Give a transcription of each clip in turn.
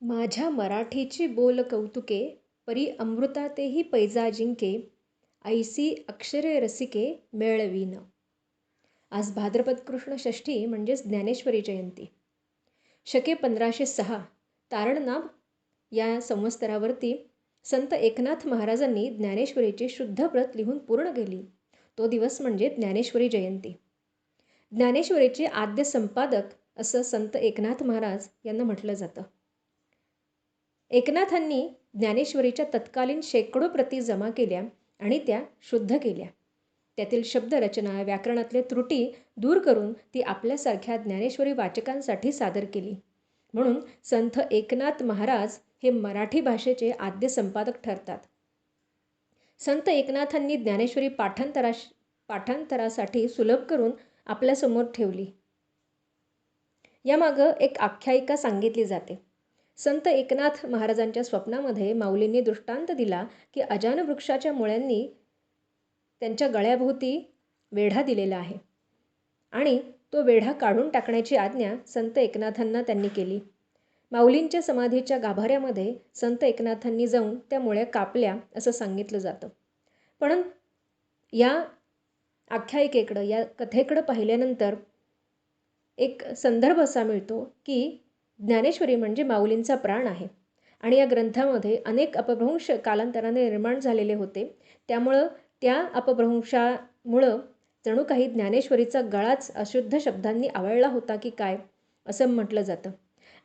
माझ्या मराठीची बोल कौतुके परी अमृतातेही पैजा जिंके ऐसी अक्षरे रसिके मेळवीन. आज भाद्रपद कृष्ण षष्ठी म्हणजेच ज्ञानेश्वरी जयंती. शके पंधराशे सहा. तारणनाभ या संवत्सरावरती संत एकनाथ महाराजांनी ज्ञानेश्वरीची शुद्ध प्रत लिहून पूर्ण केली. तो दिवस म्हणजे ज्ञानेश्वरी जयंती. ज्ञानेश्वरीचे आद्य संपादक असं संत एकनाथ महाराज यांना म्हटलं जातं. एकनाथांनी ज्ञानेश्वरीच्या तत्कालीन शेकडो प्रती जमा केल्या आणि त्या शुद्ध केल्या. त्यातील शब्दरचना व्याकरणातले त्रुटी दूर करून ती आपल्यासारख्या ज्ञानेश्वरी वाचकांसाठी सादर केली. म्हणून संत एकनाथ महाराज हे मराठी भाषेचे आद्य संपादक ठरतात. संत एकनाथांनी ज्ञानेश्वरी पाठांतरा पाठांतरासाठी सुलभ करून आपल्यासमोर ठेवली. यामागं एक आख्यायिका सांगितली जाते. संत एकनाथ महाराजांच्या स्वप्नामध्ये माऊलींनी दृष्टांत दिला की अजान वृक्षाच्या मुळ्यांनी त्यांच्या गळ्याभोवती वेढा दिलेला आहे. आणि तो वेढा काढून टाकण्याची आज्ञा संत एकनाथांना त्यांनी केली. माऊलींच्या समाधीच्या गाभाऱ्यामध्ये संत एकनाथांनी जाऊन त्या मुळ्या कापल्या असं सांगितलं जातं. पण या आख्यायिकेकडं या कथेकडं पाहिल्यानंतर एक संदर्भ असा मिळतो की ज्ञानेश्वरी म्हणजे माऊलींचा प्राण आहे. आणि या ग्रंथामध्ये अनेक अपभ्रंश कालांतराने निर्माण झालेले होते. त्यामुळं त्या अपभ्रंशामुळं जणू काही ज्ञानेश्वरीचा गळाच अशुद्ध शब्दांनी आवळला होता की काय असं म्हटलं जातं.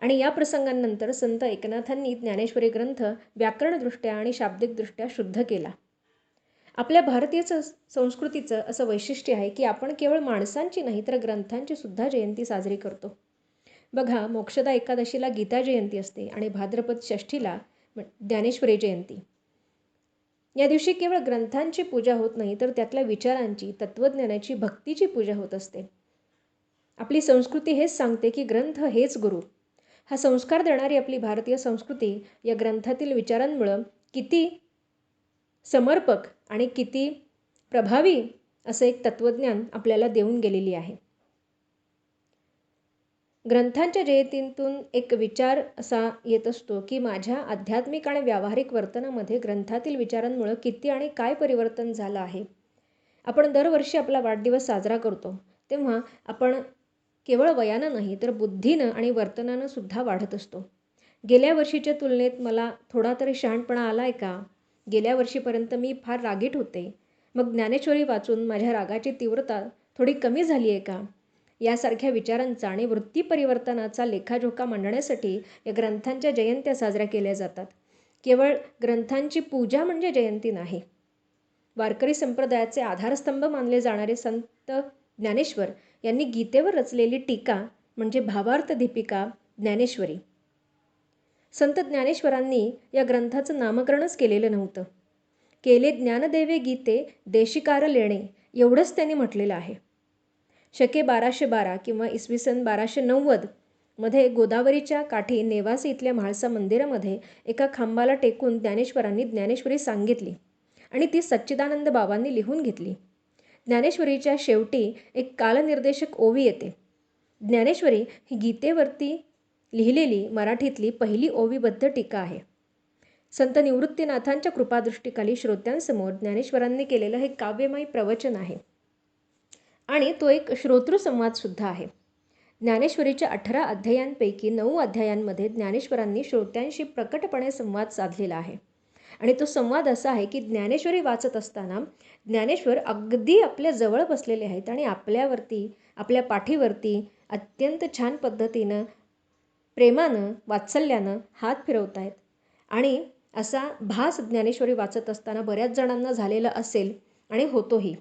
आणि या प्रसंगांनंतर संत एकनाथांनी ज्ञानेश्वरी ग्रंथ व्याकरणदृष्ट्या आणि शाब्दिकदृष्ट्या शुद्ध केला. आपल्या भारतीय संस्कृतीचं असं वैशिष्ट्य आहे की आपण केवळ माणसांची नाही तर ग्रंथांची सुद्धा जयंती साजरी करतो. बघा मोक्षदा एकादशीला गीता जयंती असते आणि भाद्रपद षष्ठीला ज्ञानेश्वरी जयंती. या दिवशी केवळ ग्रंथांची पूजा होत नाही तर त्यातल्या विचारांची तत्त्वज्ञानाची भक्तीची पूजा होत असते. आपली संस्कृती हेच सांगते की ग्रंथ हेच गुरु. हा संस्कार देणारी आपली भारतीय संस्कृती या ग्रंथातील विचारांमुळं किती समर्पक आणि किती प्रभावी असं एक तत्त्वज्ञान आपल्याला देऊन गेलेली आहे. ग्रंथांच्या जयंतीतून एक विचार असा येत असतो की माझ्या आध्यात्मिक आणि व्यावहारिक वर्तनामध्ये ग्रंथातील विचारांमुळं किती आणि काय परिवर्तन झालं आहे? आपण दरवर्षी आपला वाढदिवस साजरा करतो. तेव्हा आपण केवळ वयानं नाही तर बुद्धीनं आणि वर्तनानं सुद्धा वाढत असतो. गेल्या वर्षीच्या तुलनेत मला थोडा तरी शहाणपणा आला आहे का? गेल्या वर्षीपर्यंत मी फार रागीट होते. मग ज्ञानेश्वरी वाचून माझ्या रागाची तीव्रता थोडी कमी झाली आहे का? यासारख्या विचारांचा आणि वृत्ती परिवर्तनाचा लेखाजोखा मांडण्यासाठी या ग्रंथांच्या जयंत्या साजऱ्या केल्या जातात. केवळ ग्रंथांची पूजा म्हणजे जयंती नाही. वारकरी संप्रदायाचे आधारस्तंभ मानले जाणारे संत ज्ञानेश्वर यांनी गीतेवर रचलेली टीका म्हणजे भावार्थ दीपिका ज्ञानेश्वरी. संत ज्ञानेश्वरांनी या ग्रंथाचं नामकरणच केलेलं नव्हतं. केले ज्ञानदेवे गीते देशिकार लेणे एवढंच त्यांनी म्हटलेलं आहे. शके बाराशे बारा किंवा इसवी सन बाराशे नव्वदमध्ये गोदावरीच्या काठी नेवासी इथल्या म्हाळसा मंदिरामध्ये एका खांबाला टेकून ज्ञानेश्वरांनी ज्ञानेश्वरी सांगितली आणि ती सच्चिदानंद बाबांनी लिहून घेतली. ज्ञानेश्वरीच्या शेवटी एक कालनिर्देशक ओवी येते. ज्ञानेश्वरी ही गीतेवरती लिहिलेली मराठीतली पहिली ओवीबद्ध टीका आहे. संत निवृत्तीनाथांच्या कृपादृष्टीखाली श्रोत्यांसमोर ज्ञानेश्वरांनी केलेलं हे काव्यमय प्रवचन आहे. आणि तो एक श्रोतृसंवादसुद्धा आहे. ज्ञानेश्वरीच्या अठरा अध्यायांपैकी नऊ अध्यायांमध्ये ज्ञानेश्वरांनी श्रोत्यांशी प्रकटपणे संवाद साधलेला आहे. आणि तो संवाद असा आहे की ज्ञानेश्वरी वाचत असताना ज्ञानेश्वर अगदी आपल्या जवळ बसलेले आहेत आणि आपल्यावरती आपल्या पाठीवरती अत्यंत छान पद्धतीनं प्रेमानं वात्सल्यानं हात फिरवत आहेत आणि असा भास ज्ञानेश्वरी वाचत असताना बऱ्याच जणांना झालेला असेल आणि होतोही.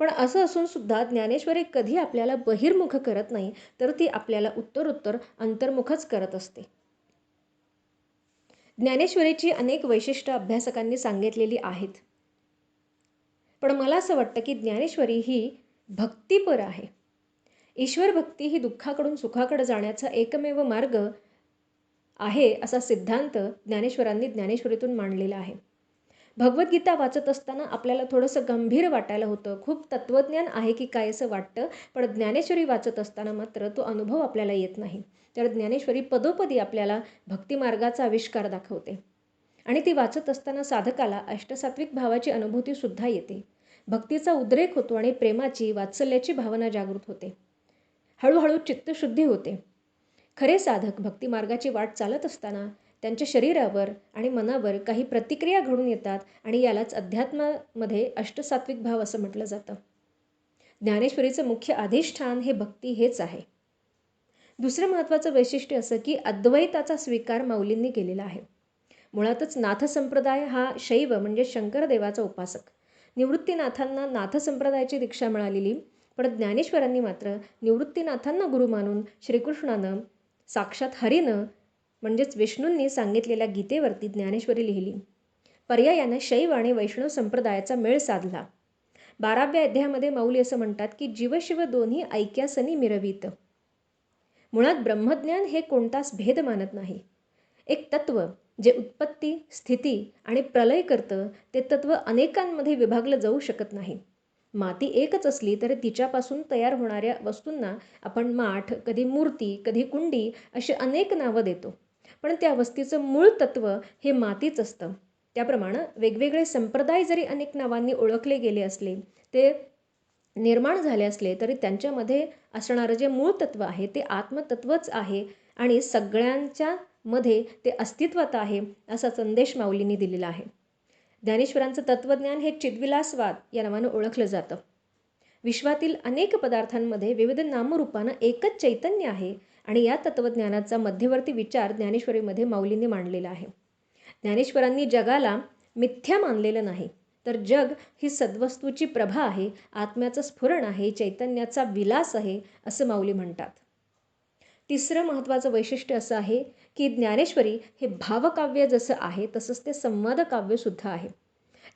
पण असं असूनसुद्धा ज्ञानेश्वरी कधी आपल्याला बहिर्मुख करत नाही तर ती आपल्याला उत्तरोत्तर अंतर्मुखच करत असते. ज्ञानेश्वरीची अनेक वैशिष्ट्य अभ्यासकांनी सांगितलेली आहेत. पण मला असं वाटतं की ज्ञानेश्वरी ही भक्तीपर आहे. ईश्वर भक्ती ही दुःखाकडून सुखाकडे जाण्याचा एकमेव मार्ग आहे असा सिद्धांत ज्ञानेश्वरांनी ज्ञानेश्वरीतून मांडलेला आहे. भगवद्गीता वाचत असताना आपल्याला थोडंसं गंभीर वाटायला होतं. खूप तत्त्वज्ञान आहे की काय असं वाटतं पण ज्ञानेश्वरी वाचत असताना मात्र तो अनुभव आपल्याला येत नाही. तर ज्ञानेश्वरी पदोपदी आपल्याला भक्तिमार्गाचा आविष्कार दाखवते. आणि ती वाचत असताना साधकाला अष्टसात्विक भावाची अनुभूतीसुद्धा येते. भक्तीचा उद्रेक होतो आणि प्रेमाची वात्सल्याची भावना जागृत होते. हळूहळू चित्तशुद्धी होते. खरे साधक भक्तिमार्गाची वाट चालत असताना त्यांच्या शरीरावर आणि मनावर काही प्रतिक्रिया घडून येतात आणि यालाच अध्यात्मामध्ये अष्टसात्विक भाव असं म्हटलं जातं. ज्ञानेश्वरीचं मुख्य अधिष्ठान हे भक्ती हेच आहे. दुसरं महत्त्वाचं वैशिष्ट्य असं की अद्वैताचा स्वीकार माऊलींनी केलेला आहे. मुळातच नाथ संप्रदाय हा शैव म्हणजे शंकरदेवाचा उपासक. निवृत्तीनाथांना नाथ संप्रदायाची दीक्षा मिळालेली पण ज्ञानेश्वरांनी मात्र निवृत्तीनाथांना गुरु मानून श्रीकृष्णानं साक्षात हरीनं म्हणजेच विष्णूंनी सांगितलेल्या गीतेवरती ज्ञानेश्वरी लिहिली. पर्यायानं शैव आणि वैष्णव संप्रदायाचा मेळ साधला. बाराव्या अध्यायामध्ये माऊली असं म्हणतात की जीवशिव दोन्ही ऐक्यासनी मिरवीत. मुळात ब्रह्मज्ञान हे कोणताच भेद मानत नाही. एक तत्व जे उत्पत्ती स्थिती आणि प्रलय करतं ते तत्व अनेकांमध्ये विभागलं जाऊ शकत नाही. माती एकच असली तरी तिच्यापासून तयार होणाऱ्या वस्तूंना आपण माठ कधी मूर्ती कधी कुंडी अशी अनेक नावं देतो. पण त्या वस्तीचं मूळ तत्व हे मातीच असतं. त्याप्रमाणे वेगवेगळे संप्रदाय जरी अनेक नावांनी ओळखले गेले असले ते निर्माण झाले असले तरी त्यांच्यामध्ये असणारं जे मूळ तत्व आहे ते आत्मतत्वच आहे आणि सगळ्यांच्या मध्ये ते अस्तित्वात आहे असा संदेश माऊलींनी दिलेला आहे. ज्ञानेश्वरांचं तत्त्वज्ञान हे चिद्विलासवाद या नावानं ओळखलं जातं. विश्वातील अनेक पदार्थांमध्ये विविध नामरूपानं एकच चैतन्य आहे आणि या तत्त्वज्ञानाचा मध्यवर्ती विचार ज्ञानेश्वरीमध्ये माऊलींनी मांडलेला आहे. ज्ञानेश्वरांनी जगाला मिथ्या मानलेलं नाही तर जग ही सद्वस्तूची प्रभा आहे आत्म्याचं स्फुरण आहे चैतन्याचा विलास आहे असं माऊली म्हणतात. तिसरं महत्त्वाचं वैशिष्ट्य असं आहे की ज्ञानेश्वरी हे भावकाव्य जसं आहे तसंच ते संवाद काव्यसुद्धा आहे.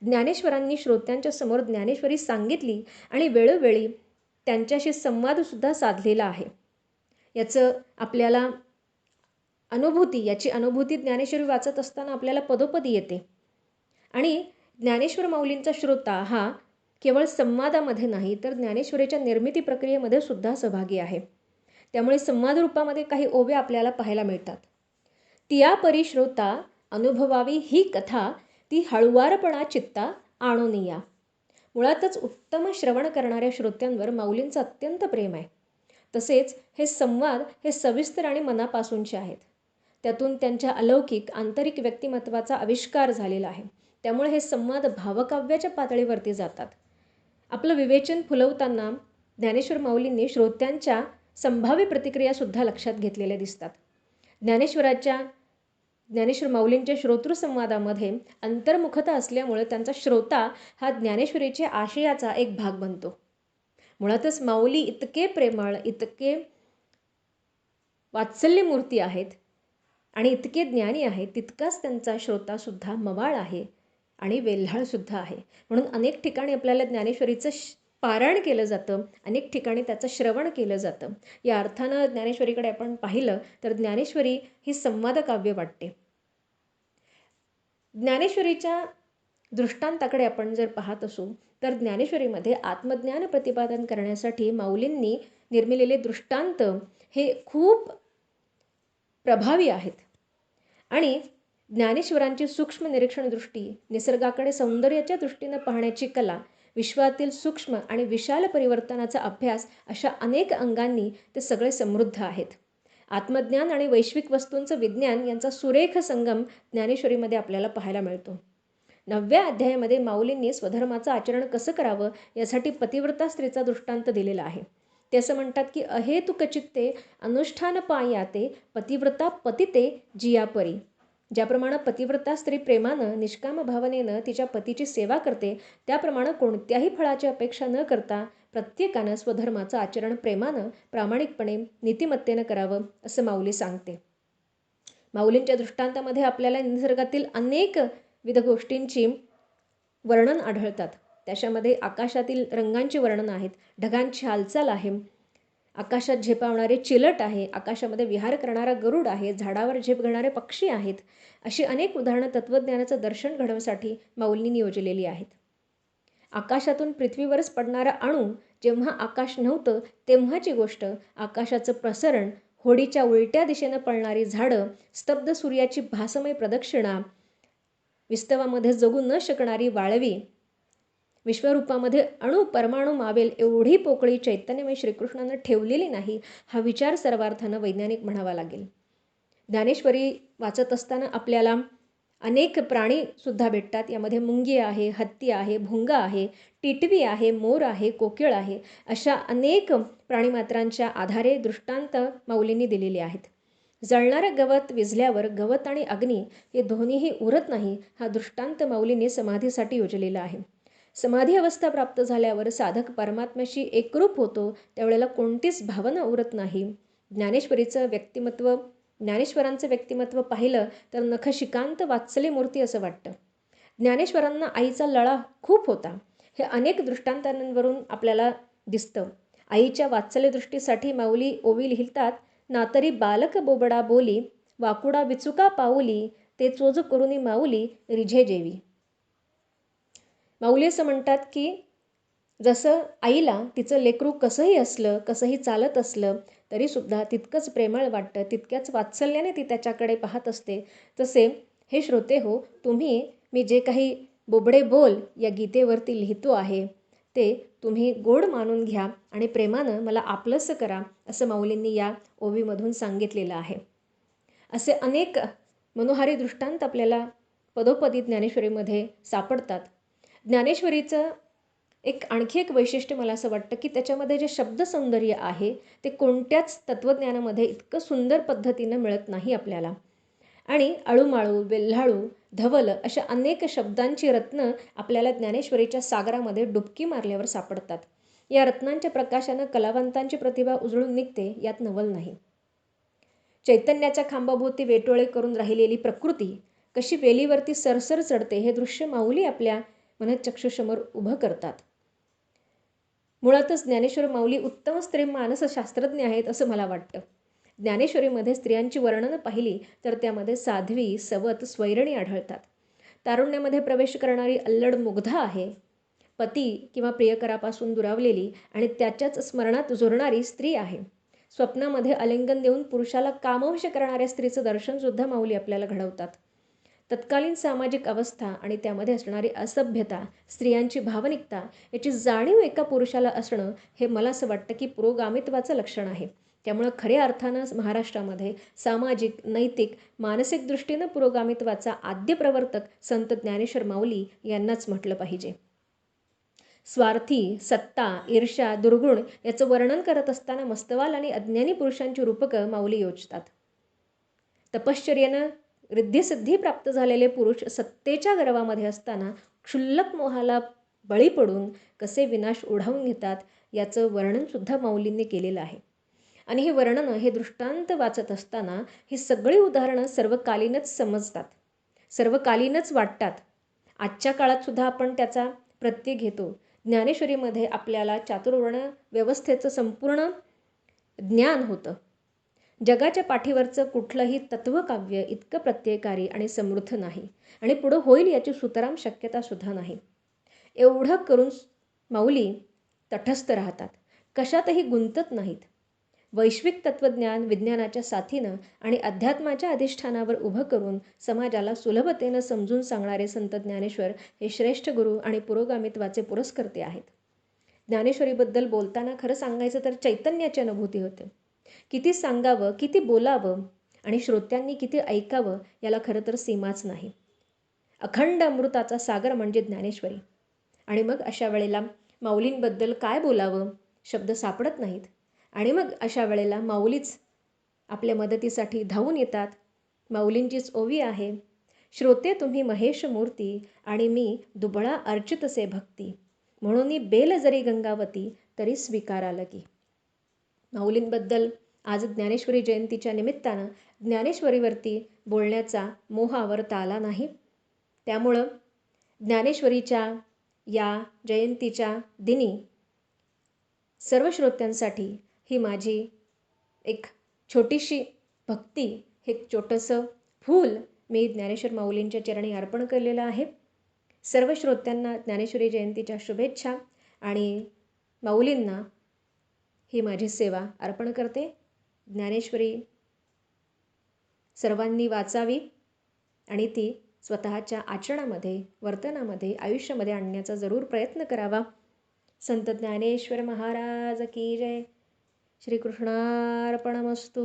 ज्ञानेश्वरांनी श्रोत्यांच्या समोर ज्ञानेश्वरी सांगितली आणि वेळोवेळी त्यांच्याशी संवादसुद्धा साधलेला आहे. याचं आपल्याला अनुभूती याची अनुभूती ज्ञानेश्वरी वाचत असताना आपल्याला पदोपदी येते. आणि ज्ञानेश्वर माऊलींचा श्रोता हा केवळ संवादामध्ये नाही तर ज्ञानेश्वरीच्या निर्मिती प्रक्रियेमध्ये सुद्धा सहभागी आहे. त्यामुळे संवाद रूपामध्ये काही ओव्या आपल्याला पाहायला मिळतात. तिया परी श्रोता अनुभवावी ही कथा ती हळुवारपणा चित्ता आणून या मुळातच उत्तम श्रवण करणाऱ्या श्रोत्यांवर माऊलींचं अत्यंत प्रेम आहे. तसेच हे संवाद हे सविस्तर आणि मनापासूनचे आहेत. त्यातून त्यांच्या अलौकिक आंतरिक व्यक्तिमत्वाचा आविष्कार झालेला आहे. त्यामुळे हे संवाद भावकाव्याच्या पातळीवरती जातात. आपलं विवेचन फुलवताना ज्ञानेश्वर माऊलींनी श्रोत्यांच्या संभाव्य प्रतिक्रियासुद्धा लक्षात घेतलेल्या दिसतात. ज्ञानेश्वराच्या ज्ञानेश्वर माऊलींच्या श्रोतृसंवादामध्ये अंतर्मुखता असल्यामुळे त्यांचा श्रोता हा ज्ञानेश्वरीच्या आशयाचा एक भाग बनतो. मुळातच माऊली इतके प्रेमळ इतके वात्सल्यमूर्ती आहेत आणि इतके ज्ञानी आहेत तितकाच त्यांचा श्रोतासुद्धा मवाळ आहे आणि वेल्हाळसुद्धा आहे. म्हणून अनेक ठिकाणी आपल्याला ज्ञानेश्वरीचं पारायण केलं जातं अनेक ठिकाणी त्याचं श्रवण केलं जातं. या अर्थानं ज्ञानेश्वरीकडे आपण पाहिलं तर ज्ञानेश्वरी ही संवाद काव्य वाटते. ज्ञानेश्वरीच्या दृष्टांताकडे आपण जर पाहत असू तर ज्ञानेश्वरीमध्ये आत्मज्ञान प्रतिपादन करण्यासाठी माऊलींनी निर्मिलेले दृष्टांत हे खूप प्रभावी आहेत. आणि ज्ञानेश्वरांची सूक्ष्म निरीक्षण दृष्टी निसर्गाकडे सौंदर्याच्या दृष्टीनं पाहण्याची कला विश्वातील सूक्ष्म आणि विशाल परिवर्तनाचा अभ्यास अशा अनेक अंगांनी ते सगळे समृद्ध आहेत. आत्मज्ञान आणि वैश्विक वस्तूंचं विज्ञान यांचा सुरेख संगम ज्ञानेश्वरीमध्ये आपल्याला पाहायला मिळतो. नवव्या अध्यायामध्ये माऊलींनी स्वधर्माचं आचरण कसं करावं यासाठी पतिव्रता स्त्रीचा दृष्टांत दिलेला आहे. ते असं म्हणतात की अहेतुकचित्ते अनुष्ठान पायाते पतिव्रता पतिते जियापरी. ज्याप्रमाणे पतिव्रता स्त्री प्रेमानं निष्काम भावनेनं तिच्या पतीची सेवा करते त्याप्रमाणे कोणत्याही फळाची अपेक्षा न करता प्रत्येकानं स्वधर्माचं आचरण प्रेमानं प्रामाणिकपणे नीतिमत्तेनं करावं असं माऊली सांगते. माऊलींच्या दृष्टांतामध्ये आपल्याला निसर्गातील अनेक विध गोष्टींची वर्णन आढळतात. त्याच्यामध्ये आकाशातील रंगांची वर्णन आहेत ढगांची हालचाल आहे आकाशात झेपावणारे चिलट आहे आकाशामध्ये विहार करणारा गरुड आहे झाडावर झेप घेणारे पक्षी आहेत अशी अनेक उदाहरणं तत्त्वज्ञानाचं दर्शन घडवण्यासाठी माऊलींनी नियोजलेली आहेत. आकाशातून पृथ्वीवरच पडणारा अणू जेव्हा आकाश नव्हतं तेव्हाची गोष्ट आकाशाचं प्रसरण होडीच्या उलट्या दिशेनं पळणारी झाडं स्तब्ध सूर्याची भासमय प्रदक्षिणा विस्तवामध्ये जगू न शकणारी वाळवी विश्वरूपामध्ये अणु परमाणू मावेल एवढी पोकळी चैतन्यमय श्रीकृष्णानं ठेवलेली नाही हा विचार सर्वार्थानं वैज्ञानिक म्हणावा लागेल. ज्ञानेश्वरी वाचत असताना आपल्याला अनेक प्राणीसुद्धा भेटतात. यामध्ये मुंगी आहे हत्ती आहे भुंगा आहे टिटवी आहे मोर आहे कोकिळ आहे अशा अनेक प्राणीमात्रांच्या आधारे दृष्टांत माऊलींनी दिलेले आहेत. जळणारं गवत विझल्यावर गवत आणि अग्नी हे दोन्हीही उरत नाही हा दृष्टांत माऊलींनी समाधीसाठी योजलेला आहे. समाधी अवस्था प्राप्त झाल्यावर साधक परमात्म्याशी एकरूप होतो त्यावेळेला कोणतीच भावना उरत नाही. ज्ञानेश्वरीचं व्यक्तिमत्व ज्ञानेश्वरांचं व्यक्तिमत्व पाहिलं तर नखशिकांत वात्सले मूर्ती असं वाटतं. ज्ञानेश्वरांना आईचा लळा खूप होता. हे अनेक दृष्टांतांवरून आपल्याला दिसतं. आईच्या वात्सल्य दृष्टीसाठी माऊली ओवी लिहितात नातरी बालक बोबडा बोली वाकुडा विचुका पाऊली ते चोज करुनी माऊली रिझे जेवी. माऊली असं म्हणतात की जसं आईला तिचं लेकरू कसंही असलं कसंही चालत असलं तरीसुद्धा तितकंच प्रेमळ वाटतं तितक्याच वात्सल्याने ती त्याच्याकडे पाहत असते. तसे हे श्रोते हो तुम्ही मी जे काही बोबडे बोल या गीतेवरती लिहितो आहे ते तुम्ही गोड मानून घ्या आणि प्रेमानं मला आपलंसं करा असं माऊलींनी या ओवीमधून सांगितलेलं आहे. असे अनेक मनोहारी दृष्टांत आपल्याला पदोपदी ज्ञानेश्वरीमध्ये सापडतात. ज्ञानेश्वरीचं एक आणखी एक वैशिष्ट्य मला असं वाटतं की त्याच्यामध्ये जे शब्दसौंदर्य आहे ते कोणत्याच तत्त्वज्ञानामध्ये इतकं सुंदर पद्धतीनं मिळत नाही आपल्याला. आणि अळूमाळू वेल्हाळू धवल अशा अनेक शब्दांची रत्नं आपल्याला ज्ञानेश्वरीच्या सागरामध्ये डुबकी मारल्यावर सापडतात. या रत्नांच्या प्रकाशानं कलावंतांची प्रतिभा उजळून निघते यात नवल नाही. चैतन्याच्या खांबाभोवती वेटोळे करून राहिलेली प्रकृती कशी वेलीवरती सरसर चढते हे दृश्य माऊली आपल्या मनचक्षुसमोर उभं करतात. मुळातच ज्ञानेश्वर माऊली उत्तम स्त्री मानसशास्त्रज्ञ आहेत असं मला वाटतं. ज्ञानेश्वरीमध्ये स्त्रियांची वर्णनं पाहिली तर त्यामध्ये साध्वी सवत स्वैरणी आढळतात. तारुण्यामध्ये प्रवेश करणारी अल्लड मुग्धा आहे. पती किंवा प्रियकरापासून दुरावलेली आणि त्याच्याच स्मरणात झुरणारी स्त्री आहे. स्वप्नामध्ये आलिंगन देऊन पुरुषाला कामवश करणाऱ्या स्त्रीचं दर्शनसुद्धा माऊली आपल्याला घडवतात. तत्कालीन सामाजिक अवस्था आणि त्यामध्ये असणारी असभ्यता स्त्रियांची भावनिकता याची जाणीव एका पुरुषाला असणं हे मला असं वाटतं की पुरोगामित्वाचं लक्षण आहे. त्यामुळं खऱ्या अर्थानं महाराष्ट्रामध्ये सामाजिक नैतिक मानसिक दृष्टीनं पुरोगामित्वाचा आद्य प्रवर्तक संत ज्ञानेश्वर माऊली यांनाच म्हटलं पाहिजे. स्वार्थी सत्ता ईर्षा दुर्गुण याचं वर्णन करत असताना मस्तवाल आणि अज्ञानी पुरुषांची रूपकं माऊली योजतात. तपश्चर्यानं रिद्धिसिद्धी प्राप्त झालेले पुरुष सत्तेच्या गर्वामध्ये असताना क्षुल्लक मोहाला बळी पडून कसे विनाश ओढावून घेतात याचं वर्णनसुद्धा माऊलींनी केलेलं आहे. आणि हे वर्णनं हे दृष्टांत वाचत असताना ही सगळी उदाहरणं सर्वकालीनच समजतात सर्वकालीनच वाटतात. आजच्या काळातसुद्धा आपण त्याचा प्रत्यय घेतो. ज्ञानेश्वरीमध्ये आपल्याला चातुर्वर्ण व्यवस्थेचं संपूर्ण ज्ञान होतं. जगाच्या पाठीवरचं कुठलंही तत्वकाव्य इतकं प्रत्ययकारी आणि समृद्ध नाही आणि पुढं होईल याची सुतराम शक्यतासुद्धा नाही. एवढं करून माऊली तटस्थ राहतात. कशातही गुंतत नाहीत. वैश्विक तत्त्वज्ञान विज्ञानाच्या साथीनं आणि अध्यात्माच्या अधिष्ठानावर उभं करून समाजाला सुलभतेनं समजून सांगणारे संत ज्ञानेश्वर हे श्रेष्ठ गुरु आणि पुरोगामित्वाचे पुरस्कर्ते आहेत. ज्ञानेश्वरीबद्दल बोलताना खरं सांगायचं तर चैतन्याची अनुभूती होते. किती सांगावं किती बोलावं आणि श्रोत्यांनी किती ऐकावं याला खरं तर सीमाच नाही. अखंड अमृताचा सागर म्हणजे ज्ञानेश्वरी. आणि मग अशा वेळेला माऊलींबद्दल काय बोलावं शब्द सापडत नाहीत. आणि मग अशा वेळेला माऊलीच आपल्या मदतीसाठी धावून येतात. माऊलींचीच ओवी आहे श्रोते तुम्ही महेश मूर्ती आणि मी दुबळा अर्चितसे भक्ती. म्हणून बेल जरी गंगावती तरी स्वीकारा की माऊलींबद्दल आज ज्ञानेश्वरी जयंतीच्या निमित्तानं ज्ञानेश्वरीवरती बोलण्याचा मोह आवरता आला नाही. त्यामुळं ज्ञानेश्वरीच्या या जयंतीच्या दिनी सर्व श्रोत्यांसाठी ही माझी एक छोटीशी भक्ती हे एक छोटंसं फूल मी ज्ञानेश्वर माऊलींच्या चरणी अर्पण केलेलं आहे. सर्व श्रोत्यांना ज्ञानेश्वरी जयंतीच्या शुभेच्छा आणि माऊलींना ही माझी सेवा अर्पण करते. ज्ञानेश्वरी सर्वांनी वाचावी आणि ती स्वतःच्या आचरणामध्ये वर्तनामध्ये आयुष्यामध्ये आणण्याचा जरूर प्रयत्न करावा. संत ज्ञानेश्वर महाराज की जय. श्रीकृष्णार्पणमस्तू.